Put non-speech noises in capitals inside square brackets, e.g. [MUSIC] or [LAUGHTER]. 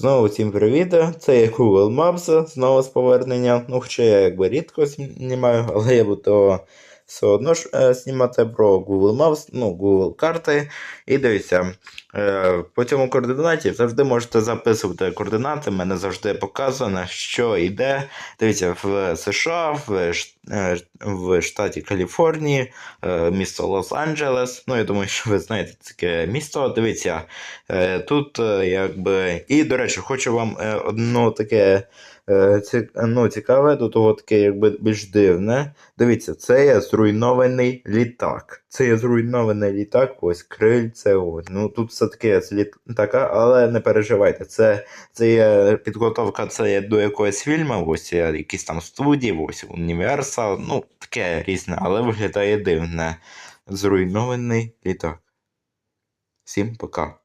Знову всім привіт! Це є Google Maps, знову з повернення. Ну, хоча я якби рідко знімаю, [LAUGHS] але я буду все одно ж е, знімати про Google Maps, ну, Google карти. І дивіться, е, по цьому координаті завжди можете записувати координати. мене завжди показано, що йде. Дивіться, в США, в, е, в штаті Каліфорнії, е, місто Лос-Анджелес. Ну, я думаю, що ви знаєте таке місто. Дивіться, Е, Тут е, якби. І, до речі, хочу вам одно таке ну, цікаве, до того таке якби більш дивне. Дивіться, це є зруйнований літак. Це є зруйнований літак, ось крильце. Ось. Ну тут все таке з літака, але не переживайте. Це, це є підготовка це є до якогось фільму, ось якісь там студії, ось Універсал, ну таке різне, але виглядає дивне. Зруйнований літак. Всім пока.